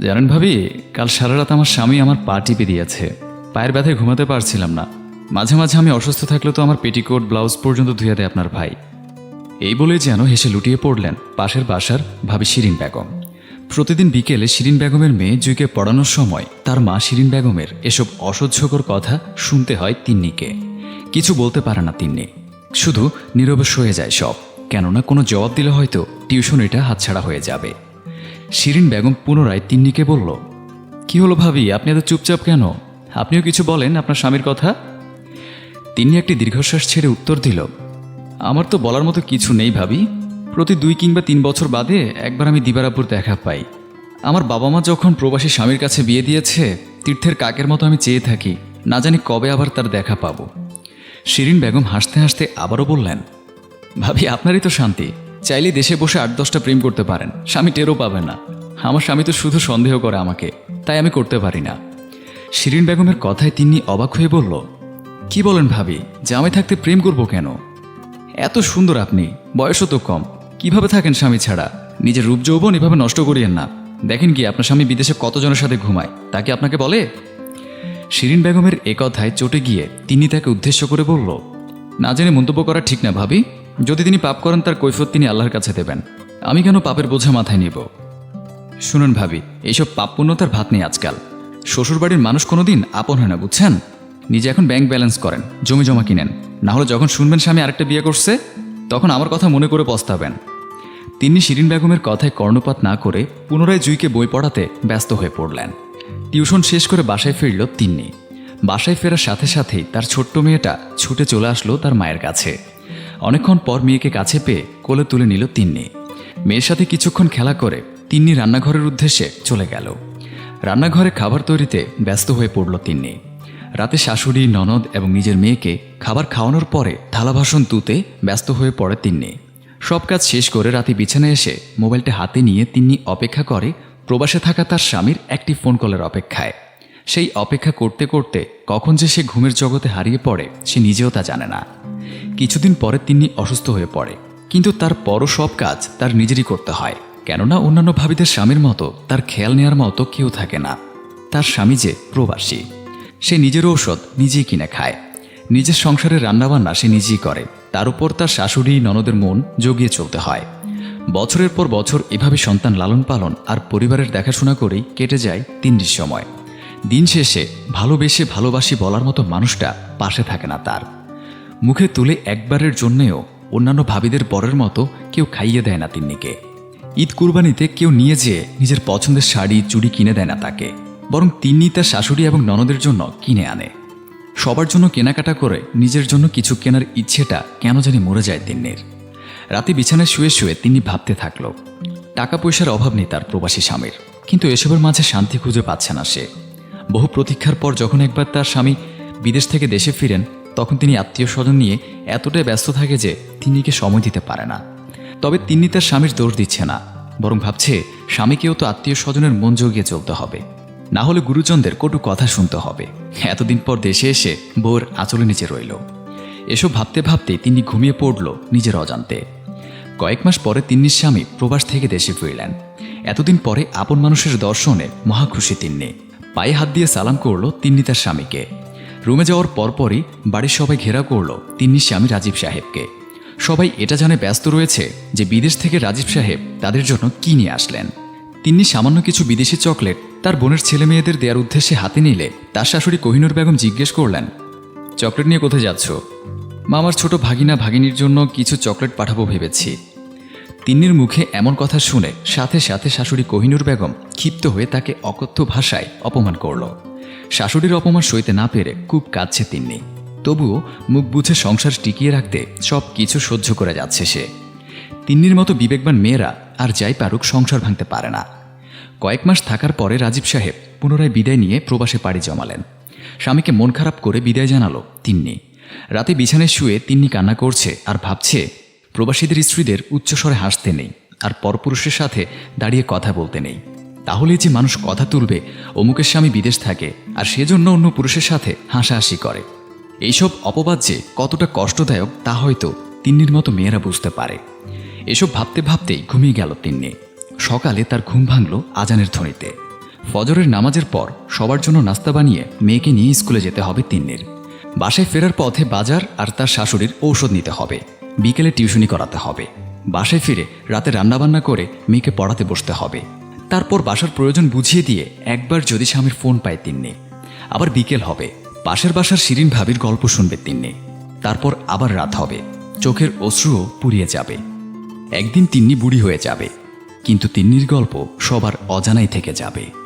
জানেন ভাবি, কাল সারা রাত আমার স্বামী আমার পা টিপে দিয়েছে। পায়ের ব্যথায় ঘুমাতে পারছিলাম না। মাঝে মাঝে আমি অসুস্থ থাকলে তো আমার পেটিকোট, ব্লাউজ পর্যন্ত ধুয়ে দেয় আপনার ভাই। এই বলে যেন হেসে লুটিয়ে পড়লেন পাশের বাসার ভাবি শিরিন বেগম। প্রতিদিন বিকেলে শিরিন বেগমের মেয়ে জুইকে পড়ানোর সময় তার মা শিরিন বেগমের এসব অসহ্যকর কথা শুনতে হয় তিন্নিকে। কিছু বলতে পারে না তিন্নি। শুধু নীরবে সয়ে যায় সব। কেননা কোনো জবাব দিলে হয়তো টিউশন এটা হাতছাড়া হয়ে যাবে। শিরিন বেগম পুনরায় তিন্নিকে বলল, কি হলো ভাবি? আপনি এত চুপচাপ কেন? আপনিও কিছু বলেন আপনার স্বামীর কথা? তিনি একটি দীর্ঘশ্বাস ছেড়ে উত্তর দিল, আমার তো বলার মতো কিছু নেই ভাবি। প্রতি দুই কিংবা তিন বছর বাদে একবার আমি দিবারাপুর দেখা পাই। আমার বাবা মা যখন প্রবাসী স্বামীর কাছে বিয়ে দিয়েছে, তীর্থের কাকের মতো আমি চেয়ে থাকি। না জানি কবে আবার তার দেখা পাবো। শিরিন বেগম হাসতে হাসতে আবারও বললেন, ভাবি, আপনারই তো শান্তি। চাইলে দেশে বসে আট দশটা প্রেম করতে পারেন। স্বামী টেরও পাবে না। আমার স্বামী তো শুধু সন্দেহ করে আমাকে, তাই আমি করতে পারি না। শিরিন বেগমের কথায় তিনি অবাক হয়ে বলল, কি বলেন ভাবি, জামাই থাকতে প্রেম করব কেন? এত সুন্দর আপনি, বয়সও তো কম। কীভাবে থাকেন স্বামী ছাড়া? নিজের রূপ যৌবন এভাবে নষ্ট করিয়েন না। দেখেন কি, আপনার স্বামী বিদেশে কতজনের সাথে ঘুমায় তাকে আপনাকে বলে? শিরিন বেগমের এ কথায় চটে গিয়ে তিনি তাকে উদ্দেশ্য করে বলল, না জেনে মন্তব্য করা ঠিক না ভাবি। যদি তিনি পাপ করেন, তার কৈফত তিনি আল্লাহর কাছে দেবেন। আমি কেন পাপের বোঝা মাথায় নিব? শুনুন ভাবি, এইসব পাপ পুণ্যতার ভাত নেই আজকাল। শ্বশুরবাড়ির মানুষ কোনোদিন আপন হয় না, বুঝছেন? নিজে এখন ব্যাংক ব্যালেন্স করেন, জমি জমা কিনেন। না হলে যখন শুনবেন স্বামী আরেকটা বিয়ে করছে, তখন আমার কথা মনে করে পস্তাবেন। তিনি শিরিন বেগমের কথায় কর্ণপাত না করে পুনরায় জুইকে বই পড়াতে ব্যস্ত হয়ে পড়লেন। টিউশন শেষ করে বাসায় ফিরল তিন্নি। বাসায় ফেরার সাথে সাথেই তার ছোট্ট মেয়েটা ছুটে চলে আসলো তার মায়ের কাছে। অনেকক্ষণ পর মেয়েকে কাছে পেয়ে কোলে তুলে নিল তিন্নি। মেয়ের সাথে কিছুক্ষণ খেলা করে তিন্নি রান্নাঘরের উদ্দেশ্যে চলে গেল। রান্নাঘরে খাবার তৈরিতে ব্যস্ত হয়ে পড়ল তিন্নি। রাতে শাশুড়ি, ননদ এবং নিজের মেয়েকে খাবার খাওয়ানোর পরে থালা বাসন তুতে ব্যস্ত হয়ে পড়ে তিন্নি। সব কাজ শেষ করে রাতে বিছানায় এসে মোবাইলটা হাতে নিয়ে তিন্নি অপেক্ষা করে প্রবাসে থাকা তার স্বামীর একটি ফোন কলের অপেক্ষায়। সেই অপেক্ষা করতে করতে কখন যে সে ঘুমের জগতে হারিয়ে পড়ে, সে নিজেও তা জানে না। কিছুদিন পরে তিনি অসুস্থ হয়ে পড়ে। কিন্তু তার পরও সব কাজ তার নিজেরই করতে হয়। কেননা অন্যান্য ভাবিদের স্বামীর মতো তার খেয়াল নেওয়ার মতো কেউ থাকে না। তার স্বামী যে প্রবাসী, সে নিজের ঔষধ নিজেই কিনে খায়। নিজের সংসারের রান্নাবান্না সে নিজেই করে। তার উপর তার শাশুড়ি, ননদের মন জগিয়ে চলতে হয়। বছরের পর বছর এভাবে সন্তান লালন পালন আর পরিবারের দেখাশোনা করেই কেটে যায় তিনটির সময়। দিন শেষে ভালোবেসে ভালোবাসি বলার মতো মানুষটা পাশে থাকে না তার। মুখে তুলে একবারের জন্যেও অন্যান্য ভাবিদের পরের মতো কেউ খাইয়ে দেয় না তিন্নিকে। ঈদ কুরবানিতে কেউ নিয়ে যেয়ে নিজের পছন্দের শাড়ি, চুড়ি কিনে দেয় না তাকে। বরং তিন্নি তার শাশুড়ি এবং ননদের জন্য কিনে আনে। সবার জন্য কেনাকাটা করে নিজের জন্য কিছু কেনার ইচ্ছেটা কেন জানি মরে যায় তিন্নির। রাতে বিছানায় শুয়ে শুয়ে তিনি ভাবতে থাকল, টাকা পয়সার অভাব নেই তার প্রবাসী স্বামীর। কিন্তু এসবের মাঝে শান্তি খুঁজে পাচ্ছে না সে। বহু প্রতীক্ষার পর যখন একবার তার স্বামী বিদেশ থেকে দেশে ফিরেন, তখন তিনি আত্মীয় স্বজন নিয়ে এতটাই ব্যস্ত থাকে যে তিনিকে সময় দিতে পারে না। তবে তিনি তার স্বামীর দোষ দিচ্ছে না, বরং ভাবছে স্বামীকেও তো আত্মীয় স্বজনের মন জগিয়ে চলতে হবে। না হলে গুরুজনদের কটু কথা শুনতে হবে। এতদিন পর দেশে এসে বউর আঁচলে নিচে রইল। এসব ভাবতে ভাবতে তিনি ঘুমিয়ে পড়ল নিজের অজান্তে। কয়েক মাস পরে তিন্নির স্বামী প্রবাস থেকে দেশে ফিরলেন। এতদিন পরে আপন মানুষের দর্শনে মহা খুশি তিন্নি। পায়ে হাত দিয়ে সালাম করল তিন্নি তার স্বামীকে। রুমে যাওয়ার পরপরই বাড়ির সবাই ঘেরা করল তিন্নির স্বামী রাজীব সাহেবকে। সবাই এটা জানে ব্যস্ত রয়েছে যে বিদেশ থেকে রাজীব সাহেব তাদের জন্য কি নিয়ে আসলেন। তিনি সামান্য কিছু বিদেশি চকলেট তার বোনের ছেলে মেয়েদের দেওয়ার উদ্দেশ্যে হাতে নিলে তার শাশুড়ি কোহিনুর বেগম জিজ্ঞেস করলেন, চকলেট নিয়ে কোথায় যাচ্ছ? মা, আমার ছোট ভাগিনা, ভাগিনীর জন্য কিছু চকলেট পাঠাবো ভেবেছি। তিন্নির মুখে এমন কথা শুনে সাথে সাথে শাশুড়ি কোহিনুর বেগম ক্ষিপ্ত হয়ে তাকে অকথ্য ভাষায় অপমান করল। শাশুড়ির অপমান সইতে না পেরে খুব কাঁদছে তিন্নি। তবুও মুখ বুঝে সংসার টিকিয়ে রাখতে সব কিছু সহ্য করে যাচ্ছে সে। তিন্নির মতো বিবেকবান মেয়েরা আর যাই পারুক সংসার ভাঙতে পারে না। কয়েক মাস থাকার পরে রাজীব সাহেব পুনরায় বিদায় নিয়ে প্রবাসে পাড়ি জমালেন। স্বামীকে মন খারাপ করে বিদায় জানালো তিন্নি। রাতে বিছানায় শুয়ে তিন্নি কান্না করছে আর ভাবছে প্রবাসীদের স্ত্রীদের উচ্চস্বরে হাসতে নেই আর পরপুরুষের সাথে দাঁড়িয়ে কথা বলতে নেই। তাহলে যে মানুষ কথা তুলবে, অমুকের স্বামী বিদেশ থাকে আর সেজন্য অন্য পুরুষের সাথে হাসাহাসি করে। এইসব অপবাদ যে কতটা কষ্টদায়ক তা হয়তো তিন্নির মতো মেয়েরা বুঝতে পারে। এসব ভাবতে ভাবতেই ঘুমিয়ে গেল তিন্নি। সকালে তার ঘুম ভাঙল আজানের ধ্বনিতে। ফজরের নামাজের পর সবার জন্য নাস্তা বানিয়ে মেয়েকে নিয়ে স্কুলে যেতে হবে তিন্নির। বাসায় ফেরার পথে বাজার আর তার শাশুড়ির ঔষধ নিতে হবে। বিকেলে টিউশনি করাতে হবে। বাসায় ফিরে রাতে রান্নাবান্না করে মেয়েকে পড়াতে বসতে হবে। তারপর বাসার প্রয়োজন বুঝিয়ে দিয়ে একবার যদি স্বামীর ফোন পায় তিন্নি। আবার বিকেল হবে। পাশের বাসার শিরিন ভাবির গল্প শুনবে তিন্নি। তারপর আবার রাত হবে। চোখের অশ্রুও পুড়িয়ে যাবে। একদিন তিন্নি বুড়ি হয়ে যাবে। কিন্তু তিন্নির গল্প সবার অজানাই থেকে যাবে।